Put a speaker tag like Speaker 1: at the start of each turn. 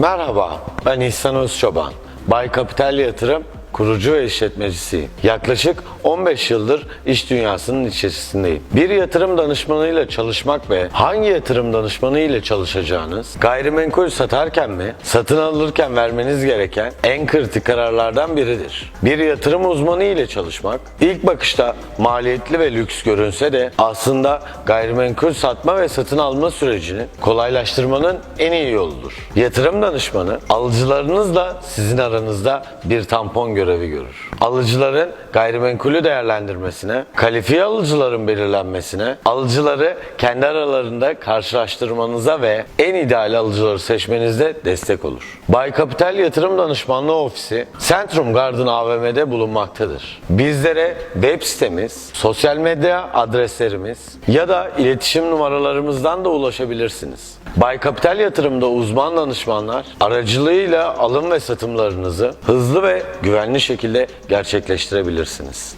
Speaker 1: Merhaba, ben İhsan Özçoban. Bay Kapital Yatırım kurucu ve işletmecisiyim. Yaklaşık 15 yıldır iş dünyasının içerisindeyim. Bir yatırım danışmanıyla çalışmak ve hangi yatırım danışmanı ile çalışacağınız, gayrimenkul satarken mi, satın alırken vermeniz gereken en kritik kararlardan biridir. Bir yatırım uzmanı ile çalışmak, ilk bakışta maliyetli ve lüks görünse de aslında gayrimenkul satma ve satın alma sürecini kolaylaştırmanın en iyi yoludur. Yatırım danışmanı alıcılarınızla sizin aranızda bir tampon görevi görür. Alıcıların gayrimenkulü değerlendirmesine, kalifiye alıcıların belirlenmesine, alıcıları kendi aralarında karşılaştırmanıza ve en ideal alıcıları seçmenizde destek olur. Bay Kapital Yatırım Danışmanlığı Ofisi Centrum Garden AVM'de bulunmaktadır. Bizlere web sitemiz, sosyal medya adreslerimiz ya da iletişim numaralarımızdan da ulaşabilirsiniz. Bay Kapital Yatırım'da uzman danışmanlar aracılığıyla alım ve satımlarınızı hızlı ve güvenli şekilde gerçekleştirebilirsiniz.